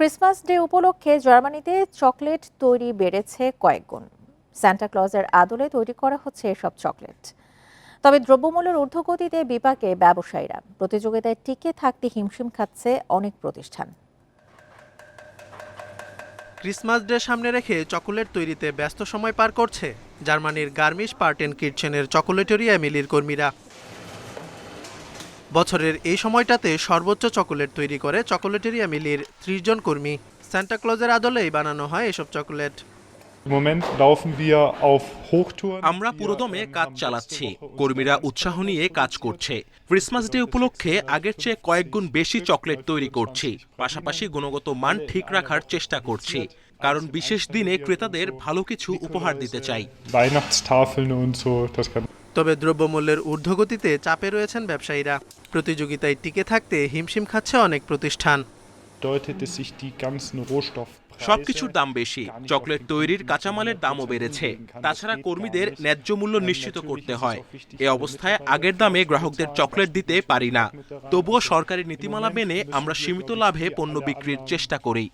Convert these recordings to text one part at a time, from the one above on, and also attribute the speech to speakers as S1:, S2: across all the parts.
S1: Christmas day উপলক্ষে জার্মানিতে chocolate তৈরি বেড়েছে কয়েকগুণ। সান্টা ক্লজের আদলে তৈরি করা হচ্ছে এসব চকলেট। তবে দ্রব্যমূল্যের ঊর্ধ্বগতিতে বিপাকে ব্যবসায়ীরা। প্রতিযোগিতায় টিকে থাকতে হিমশিম খাচ্ছে অনেক প্রতিষ্ঠান।
S2: ক্রিসমাস ডে সামনে রেখে চকোলেট তৈরিতে ব্যস্ত সময় পার করছে জার্মানির গার্মিশ পার্টেন কিটচেনের চকোলেটরি এমিলির কর্মীরা। বছরের এই সময়টাতে সর্বোচ্চ চকোলেট তৈরি করে চকোলেটরি এমিলির ত্রিশ জন কর্মী সান্টা ক্লজের আদলেই বানানো হয় এসব চকোলেট.
S3: আমরা পুরোদমে কাজ চালাচ্ছি কর্মীরা উৎসাহ নিয়ে কাজ করছে। ক্রিসমাস ডে উপলক্ষে আগের চেয়ে কয়েকগুণ বেশি চকলেট তৈরি করছি পাশাপাশি গুণগত মান ঠিক রাখার চেষ্টা করছি কারণ বিশেষ দিনে ক্রেতাদের ভালো কিছু উপহার দিতে চাই।
S2: তবে দ্রব্যমূল্যের ঊর্ধ্বগতিতে চাপে রয়েছেন ব্যবসায়ীরা। প্রতিযোগিতায় টিকে থাকতে হিমশিম খাচ্ছে অনেক প্রতিষ্ঠান।
S3: সবকিছুর দাম বেশি। চকলেট তৈরির কাঁচামালের দামও বেড়েছে। তাছাড়া কর্মীদের ন্যায্য মূল্য নিশ্চিত করতে হয়। এ অবস্থায় আগের দামে গ্রাহকদের চকলেট দিতে পারি না। তবুও সরকারি নীতিমালা মেনে আমরা সীমিত লাভে পণ্য বিক্রির চেষ্টা করি।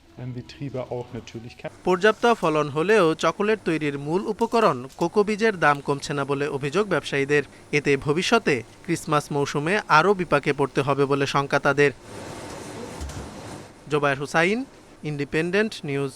S2: পর্যাপ্ত ফলন হলেও চকোলেট তৈরির মূল উপকরণ কোকো বীজের দাম কমছে না বলে অভিযোগ ব্যবসায়ীদের। এতে ভবিষ্যতে ক্রিসমাস মৌসুমে আরও বিপাকে পড়তে হবে বলে শঙ্কা তাদের। Zobayer Hussain independent news